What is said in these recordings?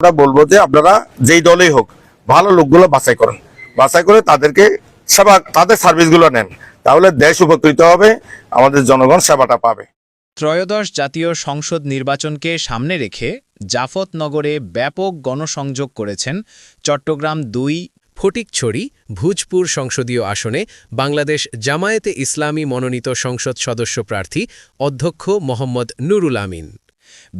আমরা বলব যে আপনারা যেই দলেই হোক, ভালো লোকগুলো বাছাই করেন। বাছাই করে তাদেরকে সেবা, তাদের সার্ভিসগুলো নেন। তাহলে দেশ উপকৃত হবে, আমাদের জনগণ সেবাটা পাবে। ত্রয়োদশ জাতীয় সংসদ নির্বাচনকে সামনে রেখে জাফতনগরে ব্যাপক গণসংযোগ করেছেন চট্টগ্রাম দুই, ফটিকছড়ি, ভুজপুর সংসদীয় আসনে বাংলাদেশ জামায়াতে ইসলামী মনোনীত সংসদ সদস্য প্রার্থী অধ্যক্ষ মোহাম্মদ নুরুল আমিন।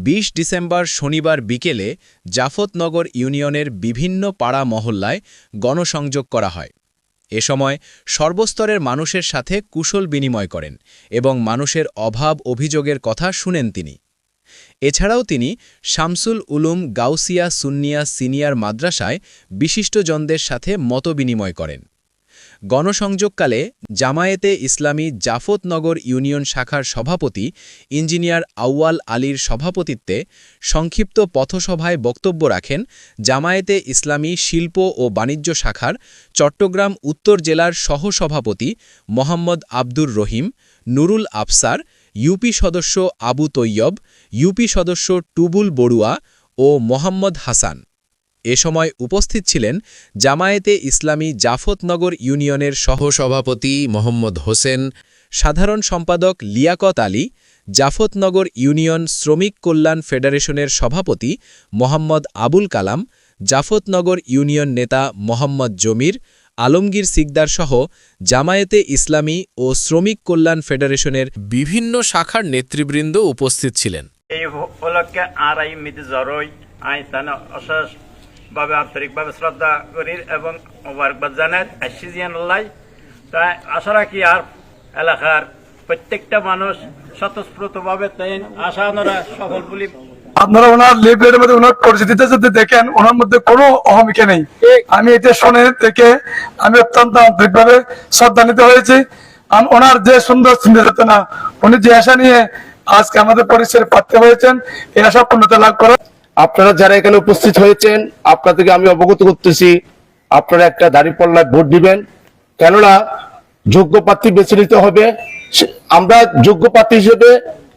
২০ ডিসেম্বর শনিবার বিকেলে জাফতনগর ইউনিয়নের বিভিন্ন পাড়া মহল্লায় গণসংযোগ করা হয়। এ সময় সর্বস্তরের মানুষের সাথে কুশল বিনিময় করেন এবং মানুষের অভাব অভিযোগের কথা শুনেন তিনি। এছাড়াও তিনি শামসুল উলুম গাউসিয়া সুন্নিয়া সিনিয়র মাদ্রাসায় বিশিষ্টজনদের সাথে মতবিনিময় করেন। গণসংযোগকালে জামায়েতে ইসলামী জাফতনগর ইউনিয়ন শাখার সভাপতি ইঞ্জিনিয়ার আউয়াল আলীর সভাপতিত্বে সংক্ষিপ্ত পথসভায় বক্তব্য রাখেন জামায়েতে ইসলামী শিল্প ও বাণিজ্য শাখার চট্টগ্রাম উত্তর জেলার সহসভাপতি মোহাম্মদ আব্দুর রহিম, নুরুল আফসার, ইউপি সদস্য আবু তৈয়ব, ইউপি সদস্য টুবুল বড়ুয়া ও মোহাম্মদ হাসান। এ সময় উপস্থিত ছিলেন জামায়েতে ইসলামী জাফতনগর ইউনিয়নের সহসভাপতি মোহাম্মদ হোসেন, সাধারণ সম্পাদক লিয়াকত আলী জাফতনগর ইউনিয়ন শ্রমিক কল্যাণ ফেডারেশনের সভাপতি মোহাম্মদ আবুল কালাম জাফতনগর ইউনিয়ন নেতা মোহাম্মদ জমির, আলমগীর সিকদার সহ জামায়াতে ইসলামী ও শ্রমিক কল্যাণ ফেডারেশনের বিভিন্ন শাখার নেতৃবৃন্দ উপস্থিত ছিলেন। এই উপলক্ষে আর এই মিতি আই অশেষ ভাবে আন্তরিকভাবে শ্রদ্ধা করি এবং মোবারকবাদ জানাই। আসিজিয়ান লাই তাই আশা রাখি আর এলাকার প্রত্যেকটা মানুষ স্বতঃস্ফূর্তভাবে তাই আশা ওনারা সফল বলি আপনারা ওনার লিফলেটের মধ্যে ওনার পরিচিতিতে যদি দেখেন, ওনার মধ্যে কোনো অহমিকা নেই। আমি এটা শুনে থেকে আমি অত্যন্ত আন্তরিকভাবে শ্রদ্ধান্বিত হয়েছি। ওনার যে সুন্দর চিন্তা চেতনা উনি যে আশা নিয়ে আজকে আমাদের পরিচয় পাত্র হয়েছেন, এই আশা পূর্ণতা লাভ করে আপনারা যারা এখানে উপস্থিত হয়েছেন, আপনাদেরকে আমি অবগত করতেছি, আপনারা একটা দাঁড়িপাল্লায় ভোট দিবেন। কেননা, যোগ্য প্রার্থী বেছে নিতে হবে। আমরা যোগ্য প্রার্থী হিসেবে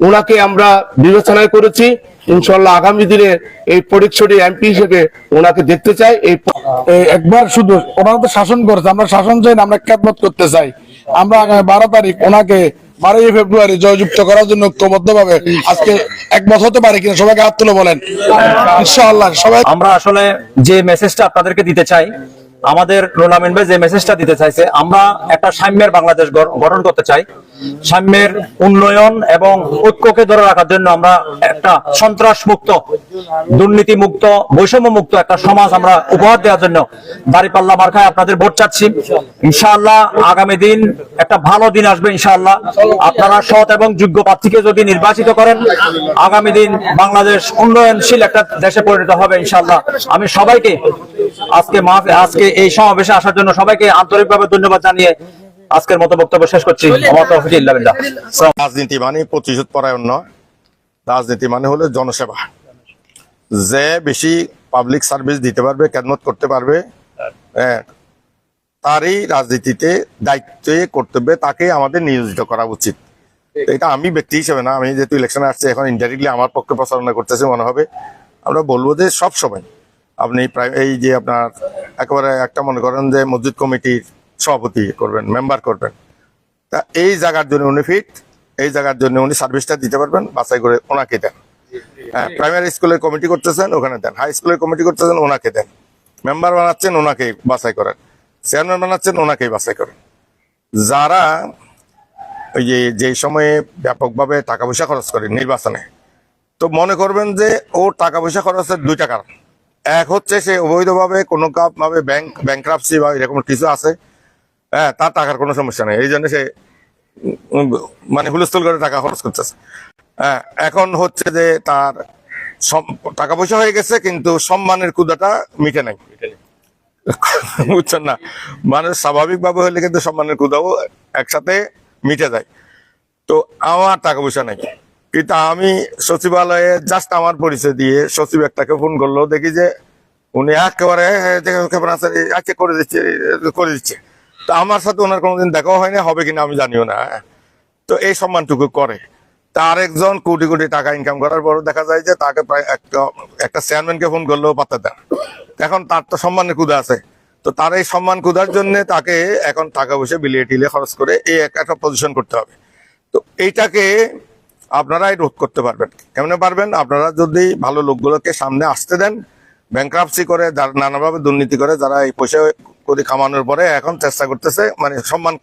ওনাকে আমরা বিবেচনায় করেছি। ইনশাল্লাহ আগামী দিনে এই পরীক্ষণী এমপি হিসেবে ওনাকে দেখতে চাই। এই এই একবার শুধু, ওনারা তো শাসন করেছে, আমরা শাসন চাই না, আমরা খেদমত করতে চাই। আমরা আগামী বারো তারিখ ওনাকে বারোই ফেব্রুয়ারি জয়যুক্ত করার জন্য ঐক্যবদ্ধ ভাবে আজকে এক বছর হতে পারে কিনা সবাইকে হাত তুলে বলেন। সবাই আমরা আসলে যে মেসেজটা আপনাদেরকে দিতে চাই, আমাদের টুর্নামেন্ট ভাই যে মেসেজটা দিতে চাইছে, আমরা একটা সাম্যের বাংলাদেশ গঠন করতে চাই। সাম্যের উন্নয়ন এবং ঐক্যকে ধরে রাখার জন্য আমরা একটা সন্ত্রাস মুক্ত দুর্নীতি মুক্ত বৈষম্য মুক্ত একটা সমাজ আমরা উপহার দেওয়ার জন্য দাঁড়িপাল্লা মার্কায় আপনাদের ভোট চাচ্ছি। ইনশাআল্লাহ আগামী দিন একটা ভালো দিন আসবে ইনশাআল্লাহ। আপনারা সৎ এবং যোগ্য প্রার্থীকে যদি নির্বাচিত করেন, আগামী দিন বাংলাদেশ উন্নয়নশীল একটা দেশে পরিণত হবে ইনশাআল্লাহ। আমি সবাইকে আজকে আজকে এই সমাবেশে আসার জন্য সবাইকে আন্তরিকভাবে ধন্যবাদ জানিয়ে আজকের মতো বক্তব্য শেষ করছি। রাজনীতি মানে প্রতিশোধ পরায়ণ নয়। রাজনীতি মানে হলো জনসেবা। যে বেশি পাবলিক সার্ভিস দিতে পারবে খেদমত করতে পারবে হ্যাঁ, তারই রাজনীতিতে দায়িত্বে কর্তব্যে তাকে আমাদের নিয়োজিত করা উচিত। এটা আমি ব্যক্তি হিসেবে না আমি যেহেতু ইলেকশনে আসছি এখন ইনডাইরেক্টলি আমার পক্ষে প্রচারণা করতেছে মনে হবে। আমরা বলব যে সব সময় আপনি প্রায় এই যে আপনার একেবারে একটা মনে করেন যে মসজিদ কমিটির সভাপতি করবেন মেম্বার করবেন। তা এই জায়গার জন্য উনি ফিট এই জায়গার জন্য উনি সার্ভিসটা দিতে পারবেন, বাছাই করে ওনাকে দেন। হ্যাঁ প্রাইমারি স্কুলের কমিটি করতেছেন, ওখানে দেন। হাই স্কুলের কমিটি করতেছেন, ওনাকে দেন। মেম্বার বানাচ্ছেন ওনাকেই বাছাই করেন। চেয়ারম্যান বানাচ্ছেন, ওনাকেই বাছাই করেন। যারা ওই যে যে সময়ে ব্যাপকভাবে টাকা পয়সা খরচ করে নির্বাচনে, তো মনে করবেন যে, ও টাকা পয়সা খরচের দুইটা কারণ এক হচ্ছে সে অবৈধভাবে কোনো ভাবে ব্যাংক ব্যাংক্রাপসি বা এরকম কিছু আছে হ্যাঁ তার টাকার কোনো সমস্যা নেই। এই জন্য সে মানে হুলস্থুল করে টাকা খরচ করতেছে। হ্যাঁ এখন হচ্ছে যে তার টাকা পয়সা হয়ে গেছে কিন্তু সম্মানের কুদাটা মিটে নাই। বুঝছেন না? মানে স্বাভাবিকভাবে হলে কিন্তু সম্মানের কুদাও একসাথে মিটে যায়। তো আমার টাকা পয়সা নাই। কিন্তু আমি সচিবালয়ে জাস্ট আমার পরিচয় দিয়ে সচিব একটাকে ফোন করল দেখি যে উনি একেবারে "হ্যাঁ, দেখো কেমন আছে আচ্ছা করে দিচ্ছে করে দিচ্ছে। তো আমার সাথে ওনার কোনোদিন দেখাও হয় না হবে কিনা আমি জানিও না। তো এই সম্মানটুকু করে। তার একজন কোটি কোটি টাকা ইনকাম করার পর দেখা যায় যে তাকে প্রায় একটা একটা চেয়ারম্যানকে ফোন করলেও পাত্তা দেন এখন তার তো সম্মানের কুদা আছে। তো তার এই সম্মান কুদার জন্য তাকে এখন টাকা পয়সা বিলিয়ে টিলে খরচ করে এই এক- একটা পজিশন করতে হবে। তো এইটাকে আপনারাই রোধ করতে পারবেন। কেমনে পারবেন? আপনারা যদি ভালো লোকগুলোকে সামনে আসতে দেন ব্যাংক্রাপসি করে নানাভাবে দুর্নীতি করে, যারা এই পয়সা করে খামানোর পরে এখন চেষ্টা করতেছে মানে সম্মান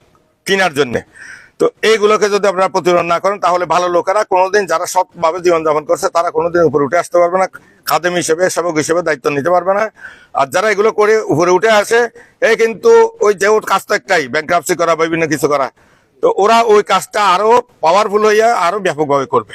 কেনার জন্য। তো এইগুলোকে যদি আপনারা প্রতিরোধ না করেন, তাহলে ভালো লোকেরা কোনোদিন যারা সৎভাবে জীবনযাপন করছে, তারা কোনোদিন উপরে উঠে আসতে পারবে না, খাদেম হিসেবে, সেবক হিসেবে দায়িত্ব নিতে পারবে না। আর যারা এগুলো করে উপরে উঠে আসে, এ কিন্তু ওই যে ওর কাজটা একটাই ব্যাংক্রাপসি করা বিভিন্ন কিছু করা। তো ওরা ওই কাজটা আরও পাওয়ারফুল হইয়া আরও ব্যাপকভাবে করবে।